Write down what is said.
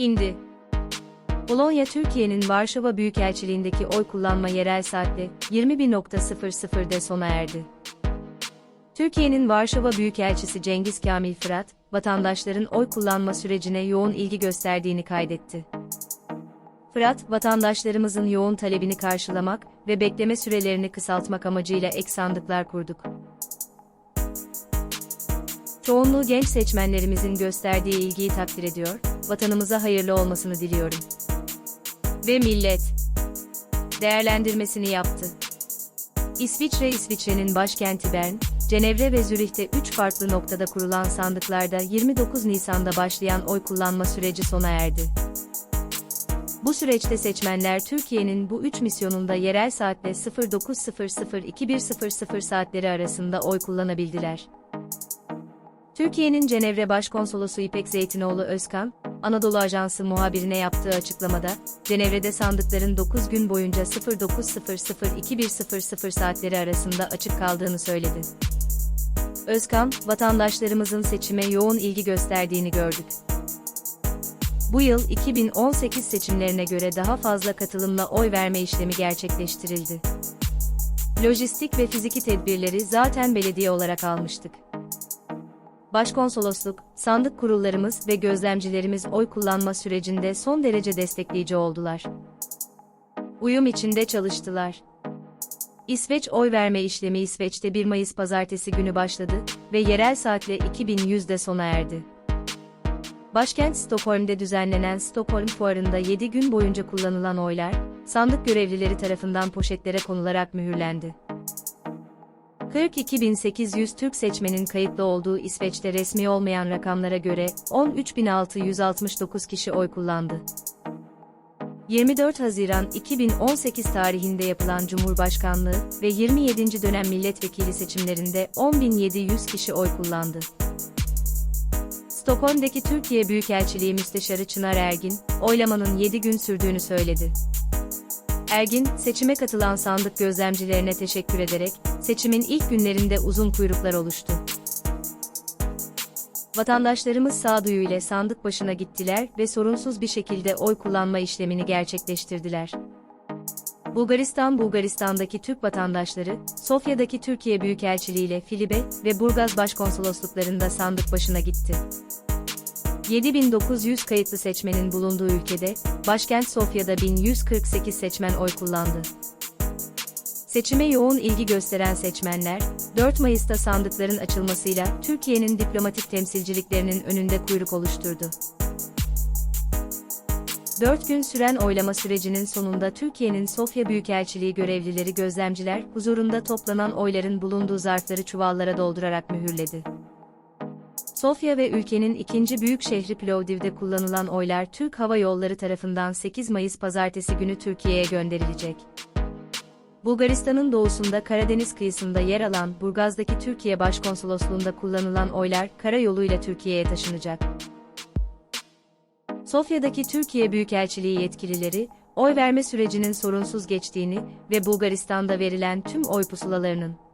indi. Polonya Türkiye'nin Varşova Büyükelçiliğindeki oy kullanma yerel saatte 21.00'de sona erdi. Türkiye'nin Varşova Büyükelçisi Cengiz Kamil Fırat, vatandaşların oy kullanma sürecine yoğun ilgi gösterdiğini kaydetti. Fırat, vatandaşlarımızın yoğun talebini karşılamak ve bekleme sürelerini kısaltmak amacıyla ek sandıklar kurduk. Çoğunluğu genç seçmenlerimizin gösterdiği ilgiyi takdir ediyor, vatanımıza hayırlı olmasını diliyorum. Ve millet değerlendirmesini yaptı. İsviçre İsviçre'nin başkenti Bern, Cenevre ve Zürih'te 3 farklı noktada kurulan sandıklarda 29 Nisan'da başlayan oy kullanma süreci sona erdi. Bu süreçte seçmenler Türkiye'nin bu üç misyonunda yerel saatle 09.00-21.00 saatleri arasında oy kullanabildiler. Türkiye'nin Cenevre Başkonsolosu İpek Zeytinoğlu Özkan, Anadolu Ajansı muhabirine yaptığı açıklamada, Cenevre'de sandıkların 9 gün boyunca 09.00-21.00 saatleri arasında açık kaldığını söyledi. Özkan, vatandaşlarımızın seçime yoğun ilgi gösterdiğini gördük. Bu yıl 2018 seçimlerine göre daha fazla katılımla oy verme işlemi gerçekleştirildi. Lojistik ve fiziki tedbirleri zaten belediye olarak almıştık. Başkonsolosluk, sandık kurullarımız ve gözlemcilerimiz oy kullanma sürecinde son derece destekleyici oldular. Uyum içinde çalıştılar. İsveç oy verme işlemi İsveç'te 1 Mayıs pazartesi günü başladı ve yerel saatle 2100'de sona erdi. Başkent Stockholm'de düzenlenen Stockholm Fuarı'nda 7 gün boyunca kullanılan oylar, sandık görevlileri tarafından poşetlere konularak mühürlendi. 42.800 Türk seçmenin kayıtlı olduğu İsveç'te resmi olmayan rakamlara göre 13.669 kişi oy kullandı. 24 Haziran 2018 tarihinde yapılan Cumhurbaşkanlığı ve 27. dönem milletvekili seçimlerinde 10.700 kişi oy kullandı. Stockholm'daki Türkiye Büyükelçiliği Müsteşarı Çınar Ergin, oylamanın 7 gün sürdüğünü söyledi. Ergin, seçime katılan sandık gözlemcilerine teşekkür ederek, seçimin ilk günlerinde uzun kuyruklar oluştu. Vatandaşlarımız sağduyu ile sandık başına gittiler ve sorunsuz bir şekilde oy kullanma işlemini gerçekleştirdiler. Bulgaristan Bulgaristan'daki Türk vatandaşları, Sofya'daki Türkiye Büyükelçiliği ile Filibe ve Burgaz Başkonsolosluklarında sandık başına gitti. 7900 kayıtlı seçmenin bulunduğu ülkede, başkent Sofya'da 1148 seçmen oy kullandı. Seçime yoğun ilgi gösteren seçmenler, 4 Mayıs'ta sandıkların açılmasıyla Türkiye'nin diplomatik temsilciliklerinin önünde kuyruk oluşturdu. 4 gün süren oylama sürecinin sonunda Türkiye'nin Sofya Büyükelçiliği görevlileri gözlemciler huzurunda toplanan oyların bulunduğu zarfları çuvallara doldurarak mühürledi. Sofya ve ülkenin ikinci büyük şehri Plovdiv'de kullanılan oylar Türk Hava Yolları tarafından 8 Mayıs pazartesi günü Türkiye'ye gönderilecek. Bulgaristan'ın doğusunda Karadeniz kıyısında yer alan Burgaz'daki Türkiye Başkonsolosluğunda kullanılan oylar karayoluyla Türkiye'ye taşınacak. Sofya'daki Türkiye Büyükelçiliği yetkilileri, oy verme sürecinin sorunsuz geçtiğini ve Bulgaristan'da verilen tüm oy pusulalarının